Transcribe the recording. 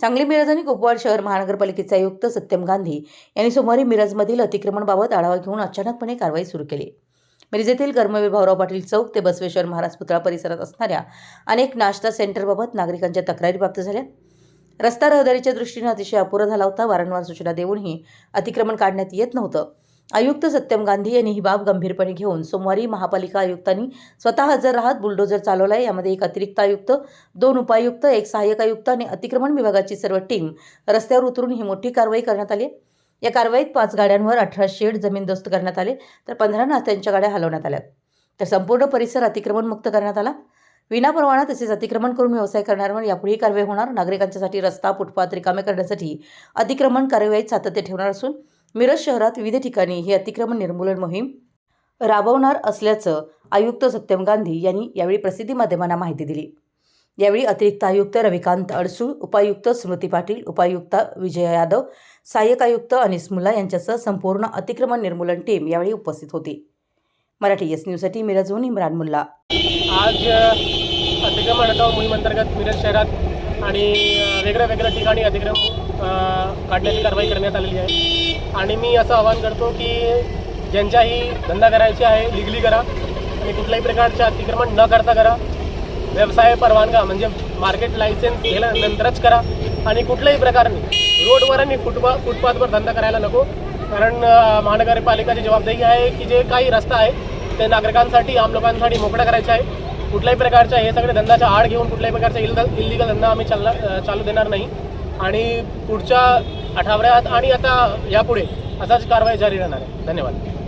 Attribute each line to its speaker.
Speaker 1: सांगली मिरज आणि कुपवाड शहर महानगरपालिकेचे आयुक्त सत्यम गांधी यांनी सोमवारी मिरजमधील अतिक्रमणबाबत आढावा घेऊन अचानकपणे कारवाई सुरू केली. मिरज येथील कर्मवीर भाऊराव पाटील चौक ते बसवेश्वर महाराज पुतळा परिसरात असणाऱ्या अनेक नाश्ता सेंटरबाबत नागरिकांच्या तक्रारी प्राप्त झाल्या. रस्ता रहदारीच्या दृष्टीने अतिशय अपुरा झाला होता. वारंवार सूचना देऊनही अतिक्रमण काढण्यात येत नव्हतं. आयुक्त सत्यम गांधी यांनी ही बाब गंभीरपणे घेऊन सोमवारी महापालिका आयुक्तांनी स्वतः हजर राहत बुलडोजर चालवलाय. यामध्ये एक अतिरिक्त आयुक्त दोन उपायुक्त एक सहाय्यक आयुक्त आणि अतिक्रमण विभागाची सर्व टीम रस्त्यावर उतरून ही मोठी कारवाई करण्यात आली या कारवाईत पाच गाड्यांवर अठरा शेड जमीनदोस्त करण्यात आले तर पंधरा नात्यांच्या गाड्या हलवण्यात आल्या. तर संपूर्ण परिसर अतिक्रमणमुक्त करण्यात आला. विनापरवाना तसेच अतिक्रमण करून व्यवसाय करणाऱ्यांवर यापुढेही कारवाई होणार. नागरिकांच्यासाठी रस्ता फुटपाथ रिकामे करण्यासाठी अतिक्रमण कारवाईत सातत्य ठेवणार असून मिरज शहरात विविध ठिकाणी ही अतिक्रमण निर्मूलन मोहीम राबवणार असल्याचं आयुक्त सत्यम गांधी यांनी यावेळी प्रसिद्धी माध्यमांना माहिती दिली. यावेळी अतिरिक्त आयुक्त रविकांत अडसूळ उपायुक्त स्मृती पाटील उपायुक्त विजय यादव सहाय्यक आयुक्त अनिस मुल्ला यांच्यासह संपूर्ण अतिक्रमण निर्मूलन टीम यावेळी उपस्थित होती. मराठी एस न्यूजसाठी मिरजहून इम्रान मुल्ला.
Speaker 2: आज अतिक्रमण हटाव मोहिमेअंतर्गत मिरज शहरात आणि वेगळ्या वेगळ्या ठिकाणी अतिक्रम काढण्याची कारवाई करण्यात आलेली आहे. आणि मी असं आवाहन करतो की ज्यांच्याही धंदा करायचे आहे लिगली करा आणि कुठल्याही प्रकारचे अतिक्रमण न करता करा. व्यवसाय परवानगा म्हणजे मार्केट लायसन्स गेल्यानंतरच करा आणि कुठल्याही प्रकारने रोडवर आणि फुटपा फुटपाथवर धंदा करायला नको. कारण महानगरपालिकाची जबाबदारी आहे की जे काही रस्ता आहे ते नागरिकांसाठी आम लोकांसाठी मोकळा करायचा आहे. कुठल्याही प्रकारच्या हे सगळे धंद्याच्या आड घेऊन कुठल्याही प्रकारचा इल इल्लिगल धंदा आम्ही चालला चालू देणार नाही. आणि पुढच्या आठवड्यात आणि आता यापुढे असाच कारवाई जारी राहणार आहे. धन्यवाद.